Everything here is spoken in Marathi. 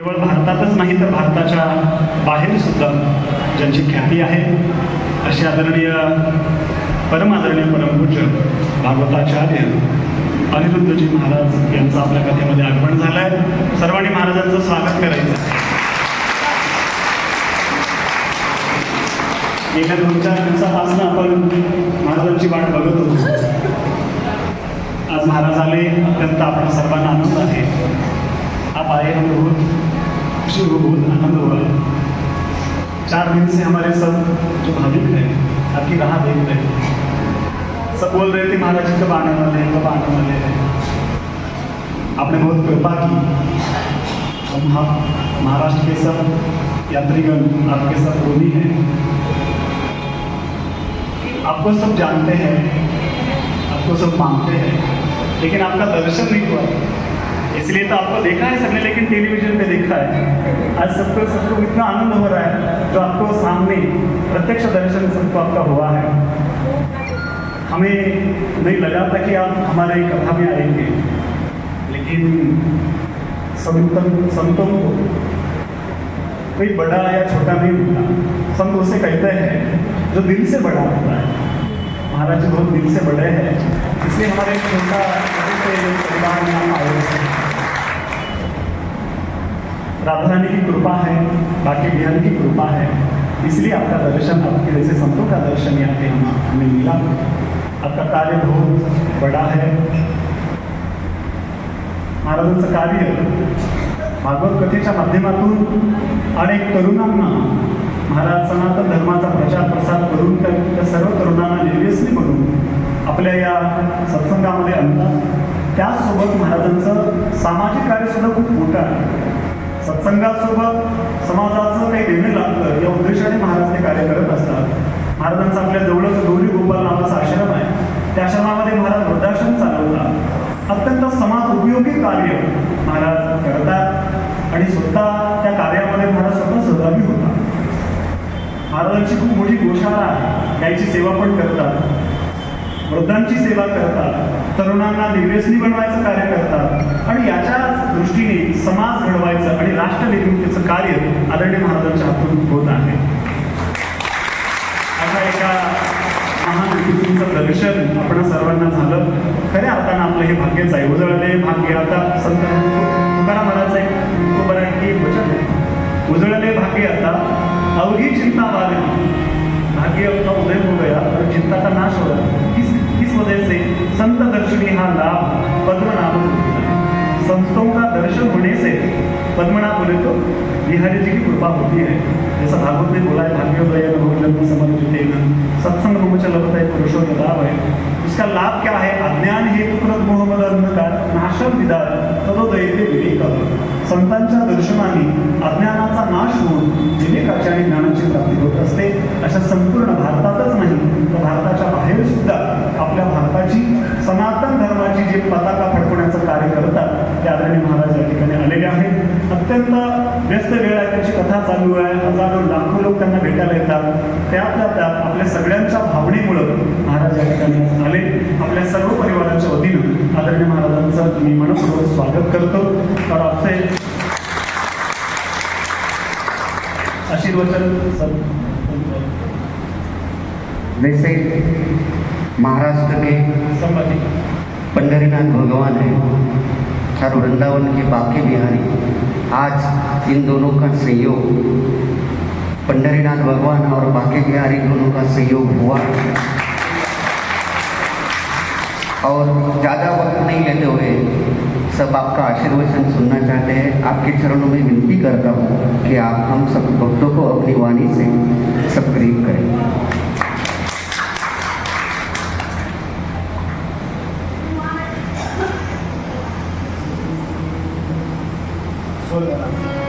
केवळ भारतातच नाही तर भारताच्या बाहेर सुद्धा ज्यांची ख्याती आहे असे आदरणीय परमादरणीय परमपूज्य भागवताचार्य अनिरुद्धजी महाराज यांचं आपल्या कथेमध्ये आगमन झालंय. सर्वांनी महाराजांचं स्वागत करायचं गेल्या दोन चार दिवसापासून आपण महाराजांची वाट बघत होतो. आज महाराज आले अत्यंत आपण सर्वांना आनंद आहे. आप आए हमें बहुत खुशी हो बहुत आनंद हुआ चार दिन से हमारे सब जो भाविक हैं, आपकी राह देख रहे हैं। सब बोल रहे थे, महाराज जी, कब आने वाले हैं, कब आने वाले हैं? आपने बहुत कृपा की। हम हम महाराष्ट्र के सब यात्रीगण, आपके सब ऋणी हैं। आपको सब जानते हैं, आपको सब मानते हैं, लेकिन आपका दर्शन नहीं हुआ। इसलिए तो आपको देखा है सबने, लेकिन टेलीविज़न पे देखा है। आज सबको सबको इतना आनंद हो रहा है जो आपको सामने प्रत्यक्ष दर्शन सबको आपका हुआ है। हमें नहीं लगा था कि आप हमारे कथा में आएँगे, लेकिन संतों संतों को कोई बड़ा या छोटा नहीं होता संत उसे कहते हैं, जो दिल से बड़ा होता है। महाराज बहुत दिल से बड़े हैं, इसलिए हमारे छोटा परिवार में आए हैं राधा रानी की कृपा है बाकी बिहार की कृपा है। इसलिए आपका दर्शन आपके जैसे संतों का दर्शन यहाँ पे हम हमें मिला। आपका कार्य बहुत बड़ा है। महाराजांचं कार्य भागवत कथेच्या माध्यमातून अनेक तरुणांना महाराज सनातन धर्माचा प्रचार प्रसार करून त्या सर्व तरुणांना निर्व्यसनी म्हणून आपल्या या सत्संगामध्ये आणतात. त्याचसोबत महाराजांचं सामाजिक कार्य सुद्धा खूप मोठं आहे. सत्संगासोबत समाजाचं काही देणं लागतं या उद्देशाने महाराज ते कार्य करत असतात. महाराजांचं आपल्या जवळच गौरी गोपाल नावाचा आश्रम आहे. त्या आश्रमामध्ये महाराज वृद्धाश्रम चालवतात. अत्यंत समाज उपयोगी कार्य महाराज करतात आणि स्वतः त्या कार्यामध्ये महाराज स्वतः सहभागी होतात. महाराजांची खूप मोठी गोशाळा आहे. गायची सेवा पण करतात. वृद्धांची सेवा करतात तरुणांना निर्व्यसनी बनवायचं कार्य करतात आणि याच्या दृष्टीने समाज घडवायचं आणि राष्ट्र निर्मितीचं कार्य आदरणीय महाराजांच्या हातून होत आहे. अशा एका महान व्यक्तीचं दर्शन आपण सर्वांना झालं. खऱ्या अर्थानं आपलं हे भाग्यच आहे उजळले भाग्य आता संत तुकाराम महाराज एक खूप की वचन आहे. उजळले भाग्य आता अवघी चिंता वारली भाग्य अपना उदय हो गया और चिंता का नाश हो गया किस किस संत दर्शनी हा लाभ पद्मनाभ को संतों का दर्शन होने से पद्मनाभ बोले तो बिहारी जी की कृपा होती है जैसा भागवत ने बोला है भाग्योदय भोजन समर्पित सत्संग मुमुच लभत है पुरुषों का लाभ है उसका लाभ क्या है? अज्ञान हे कृत मोहम्मद अंधकार नाशम विदार तदोदय ते विवेक संतांच्या दर्शनाने अज्ञान नाश होऊन विवेकाची आणि ज्ञानाची प्राप्ती होत असते अशा संपूर्ण भारतातच नाही तर भारताच्या बाहेर सुद्धा आपल्या भारताची सनातन जे पताका फडकवण्याचं कार्य करतात ते आदरणीय महाराज या ठिकाणी आलेले आहेत. अत्यंत व्यस्त वेळ आहे त्याची कथा चालू आहे. हजारो लाखो लोक त्यांना भेटायला येतात. त्यातल्या त्यात आपल्या सगळ्यांच्या भावनेमुळं महाराज या ठिकाणी आले. आपल्या सर्व परिवाराच्या वतीनं आदरणीय महाराजांचं मी मनपूर्वक स्वागत करतो. तर आपसे आशीर्वचन वैसे महाराष्ट्र के संमती पंडरीनाथ भगवान है। और वृंदावन के बाकी बिहारी, आज इन दोनों का संयोग पंडरीनाथ भगवान और बाकी बिहारी दोनों का सहयोग हुआ। और ज़्यादा वक्त नहीं लेते हुए सब आपका आशीर्वचन सुनना चाहते हैं। आपके चरणों में विनती करता हूँ कि आप हम सब भक्तों को अपनी वाणी से सब करीब करें। Suéltala.